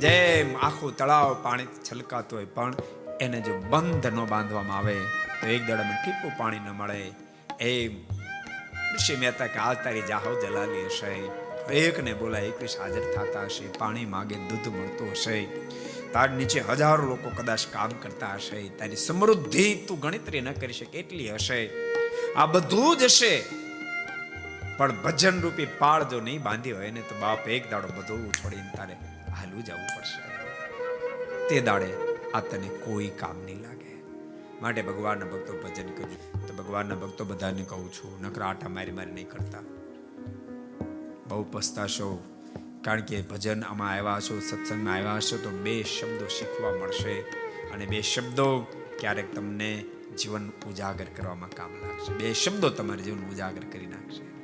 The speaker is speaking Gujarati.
જેમ આખું તળાવ પાણી છલકાતું હોય, પણ એને જો બંધ ન બાંધવામાં આવે, તો એક દાડામાં ટીપું પાણી ન મળે. એમ ઋષિ મહેતા કે આ તારી જાહો જલાલી હશે. એકને બોલાય, એકવીસ હાજર થતા હશે, પાણી માગે, દૂધ મળતું હશે. તાર નીચે હજારો લોકો કદાચ કામ કરતા હશે. તારી સમૃદ્ધિ તું ગણતરી ન કરી શકે, એટલી હશે. આ બધું જ હશે. પણ ભજન રૂપી પાળ જો નહીં બાંધી હોય ને તો બાપ એક દાડો બધું છોડીને તારે હાલવું જવું પડશે. તે દાડે આ તને કોઈ કામ નહીં લાગે. માટે ભગવાનના ભક્તો ભજન કરજો. તો ભગવાનના ભક્તો બધાને કહું છું, નકર આટા મારી મારી નહીં કરતા. બહુ પસ્તાશો. કારણ કે ભજન આમાં આવ્યા છો સત્સંગમાં આવ્યા હશો, તો બે શબ્દો શીખવા મળશે અને બે શબ્દો ક્યારેક તમને જીવન ઉજાગર કરવામાં કામ લાગશે. બે શબ્દો તમારે જીવન ઉજાગર કરી નાખશે.